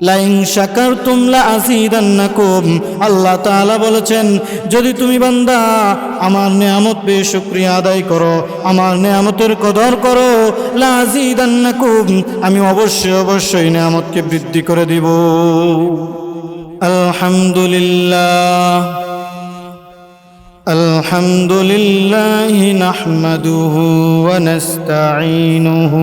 Lying সাকার তুমলা আসিদান্নাকুম আল্লাহ তাআলা বলেছেন, যদি তুমি বান্দা আমার নিয়ামত পেয়ে শুকরিয়া আদায় করো, আমার নিয়ামতের কদর করো লাজিদান্নাকুম আমি অবশ্যই অবশ্যই নিয়ামতকে বৃদ্ধি করে দিব। আলহামদুলিল্লাহ। আলহামদুলিল্লাহি নাহমাদুহু ওয়া নাস্তাঈনুহু।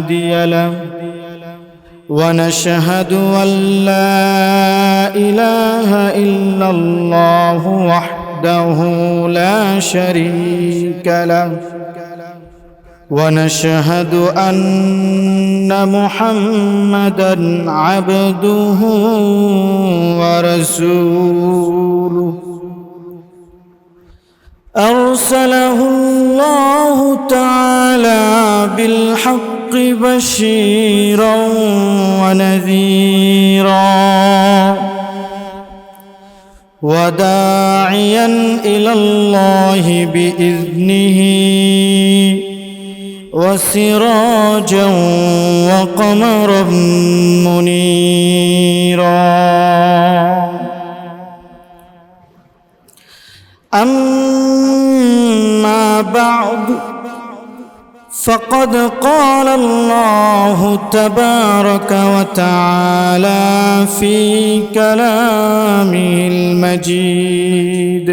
له ونشهد أن لا إله إلا الله وحده لا شريك له ونشهد أن محمدا عبده ورسوله. أرسله الله تعالى بالحق بشيرا ونذيرا وداعيا إلى الله بإذنه وسراجا وقمرا منيرا. أما بعد فقد قال الله تبارك وتعالى في كلامه المجيد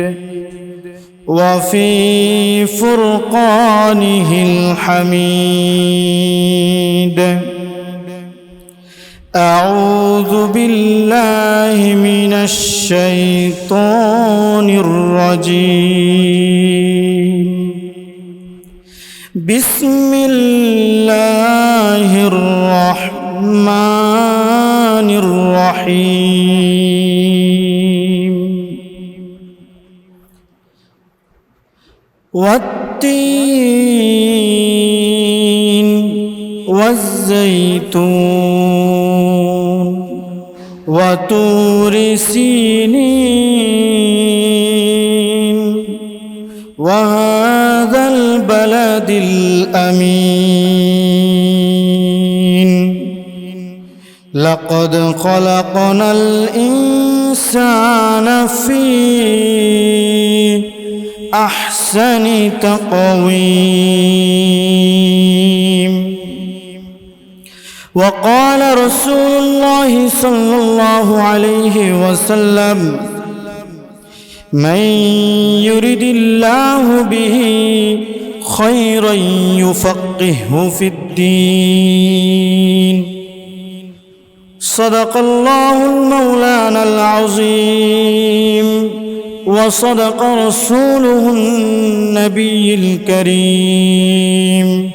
وفي فرقانه الحميد. أعوذ بالله من الشيطان الرجيم. بسم الله الرحمن الرحيم. والتين والزيتون وطور سينين لقد خلقنا الإنسان في أحسن تقويم. وقال رسول الله صلى الله عليه وسلم من يرد الله به خيرا يفقهه في الدين. صدق الله المولانا العظيم وصدق رسوله النبي الكريم.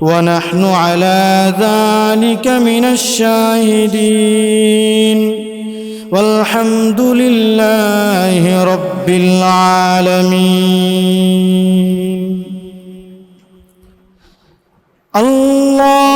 ونحن على ذلك من الشاهدين. والحمد لله رب العالمين.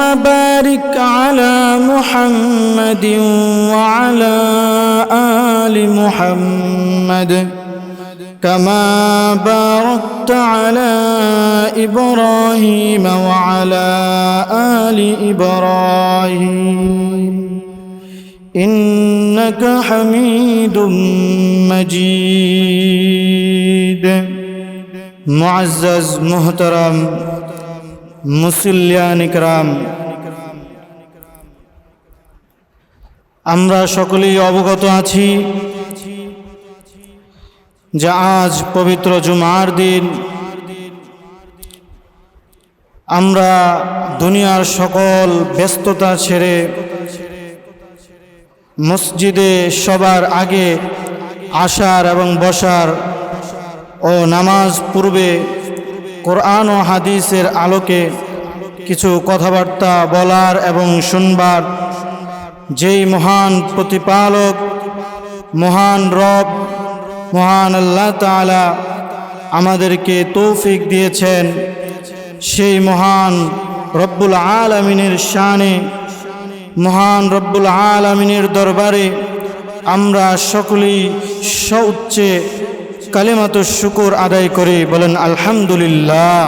اللهم بارك على محمد وعلى آل محمد كما باركت على إبراهيم وعلى آل إبراهيم. إنك حميد مجيد. معزز محترم মুসল্লিয়ান ইকরাম। আমরা সকলেই অবগত আছি যে আজ পবিত্র জুমার দিন। আমরা দুনিয়ার সকল ব্যস্ততা ছেড়ে মসজিদে সবার আগে আসার এবং বসার ও নামাজ পূর্বে কোরআন ও হাদিসের আলোকে কিছু কথাবার্তা বলার এবং শুনবার যেই মহান প্রতিপালক, মহান রব, মহান আল্লাহ তালা আমাদেরকে তৌফিক দিয়েছেন, সেই মহান রব্বুল আলমিনের শানে, মহান রব্বুল আলমিনের দরবারে আমরা সকলেই সউচ্চে কালিমাত শুকুর আদায় করি, বলেন আলহামদুলিল্লাহ।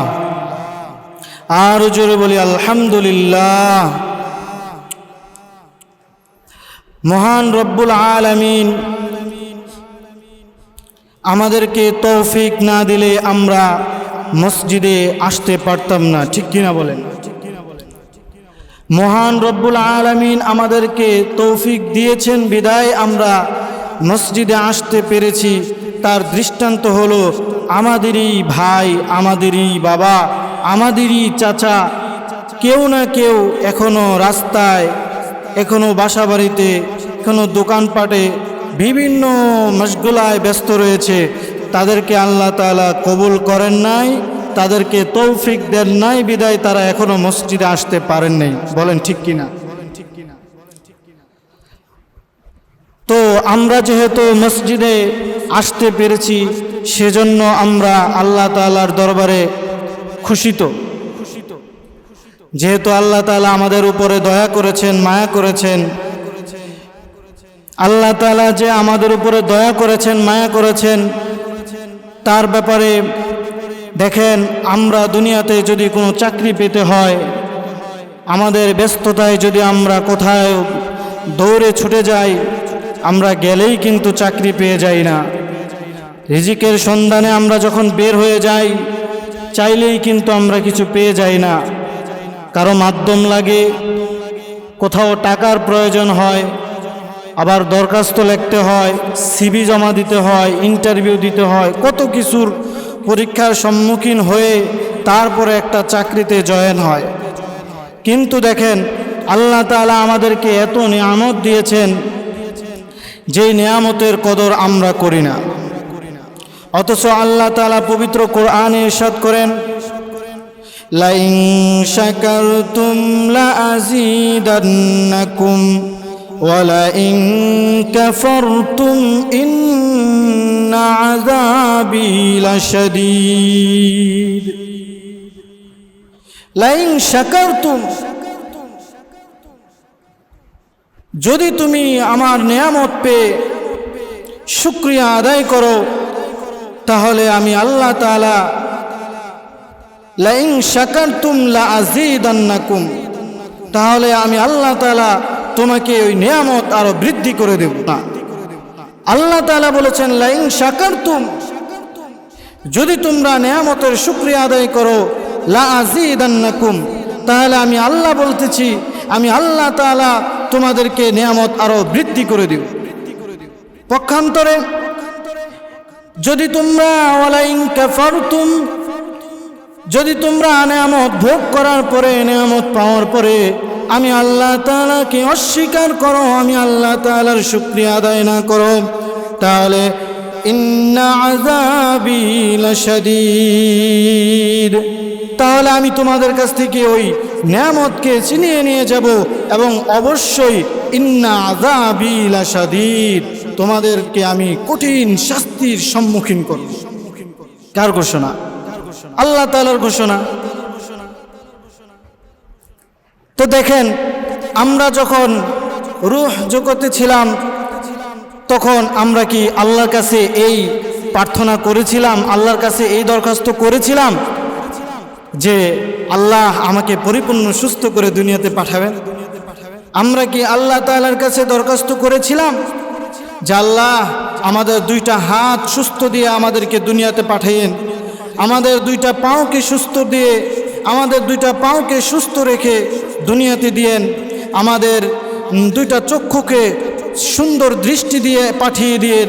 আর জোরে বলি আলহামদুলিল্লাহ। মহান রব্বুল আলমিন আমাদেরকে তৌফিক না দিলে আমরা মসজিদে আসতে পারতাম না, ঠিক কিনা বলেন? মহান রব্বুল আলমিন আমাদেরকে তৌফিক দিয়েছেন, বিদায় আমরা মসজিদে আসতে পেরেছি। তার দৃষ্টান্ত হলো, আমাদেরই ভাই, আমাদেরই বাবা, আমাদেরই চাচা, কেউ না কেউ এখনও রাস্তায়, এখনও বাসা বাড়িতে এখনও দোকানপাটে, বিভিন্ন মশগুলায় ব্যস্ত রয়েছে। তাদেরকে আল্লাহ তালা কবুল করেন নাই, তাদেরকে তৌফিক দেন নাই, বিদায় তারা এখনও মসজিদে আসতে পারেন নাই। বলেন ঠিক কিনা? তো আমরা যেহেতু মসজিদে আসতে পেরেছি, সেজন্য আমরা আল্লাহ তালার দরবারে খুশিত। যেহেতু আল্লাহ তালা আমাদের উপরে দয়া করেছেন, মায়া করেছেন, আল্লাহ তালা যে আমাদের উপরে দয়া করেছেন, মায়া করেছেন, তার ব্যাপারে দেখেন, আমরা দুনিয়াতে যদি কোনো চাকরি পেতে হয়, আমাদের ব্যস্ততায় যদি আমরা কোথায় দৌড়ে ছুটে যাই, আমরা গেলেই কিন্তু চাকরি পেয়ে যাই না। রিজিকের সন্ধানে আমরা যখন বের হয়ে যাই, চাইলেই কিন্তু আমরা কিছু পেয়ে যাই না। কারও মাধ্যম লাগে, কোথাও টাকার প্রয়োজন হয়, আবার দরখাস্ত লিখতে হয় সিবি জমা দিতে হয় ইন্টারভিউ দিতে হয়, কত কিছুর পরীক্ষার সম্মুখীন হয়ে তারপরে একটা চাকরিতে জয়েন হয়। কিন্তু দেখেন, আল্লাহ তালা আমাদেরকে এত নিয়ামত দিয়েছেন, যেই নিয়ামতের কদর আমরা করি না। অথচ আল্লাহ তালা পবিত্র কোরআনে সাদ করেন লাইং ওয়ালাইং ইন্না লাইং যদি তুমি আমার নিয়ামত পেয়ে শুক্রিয়া আদায় করো তাহলে আমি আল্লাহ তালা লাইন শাকারতুম লা আজিদান্নাকুম তাহলে আমি আল্লাহ তালা তোমাকে ওই নিয়ামত আরও বৃদ্ধি করে দেব না। আল্লাহ তালা বলেছেন, লাইন শাকারতুম, যদি তোমরা নিয়ামতের শুক্রিয়া আদায় করো লা তাহলে আমি আল্লাহ বলতেছি, আমি আল্লাহ তাআলা তোমাদেরকে নিয়ামত আরও বৃদ্ধি করে দিব। পক্ষান্তরে যদি তোমরা কাফারতুম, যদি তোমরা নিয়ামত ভোগ করার পরে, নিয়ামত পাওয়ার পরে, আমি আল্লাহ তাআলাকে অস্বীকার করো, আমি আল্লাহ তাআলার শুক্রিয়া আদায় না করো, তাহলে তাহলে আমি তোমাদের কাছ থেকে ওই নিয়ামতকে চিনিয়ে নিয়ে যাব এবং অবশ্যই ইন্না আযাবি লাশাদীদ। তোমাদেরকে আমি কঠিন শাস্তির সম্মুখীন করব। কার ঘোষণা? আল্লাহ তালার ঘোষণা। তো দেখেন, আমরা যখন রুহ জগতে ছিলাম, তখন আমরা কি আল্লাহর কাছে এই প্রার্থনা করেছিলাম, আল্লাহর কাছে এই দরখাস্ত করেছিলাম যে আল্লাহ আমাকে পরিপূর্ণ সুস্থ করে দুনিয়াতে পাঠাবেন? আমরা কি আল্লাহ তাআলার কাছে দরখাস্ত করেছিলাম? যে আল্লাহ আমাদের দুইটা হাত সুস্থ দিয়ে আমাদেরকে দুনিয়াতে পাঠাইয়েন। আমাদের দুইটা পাওকে সুস্থ দিয়ে, আমাদের দুইটা পাওকে সুস্থ রেখে দুনিয়াতে দিয়েন। আমাদের দুইটা চক্ষুকে সুন্দর দৃষ্টি দিয়ে পাঠিয়ে দিয়ে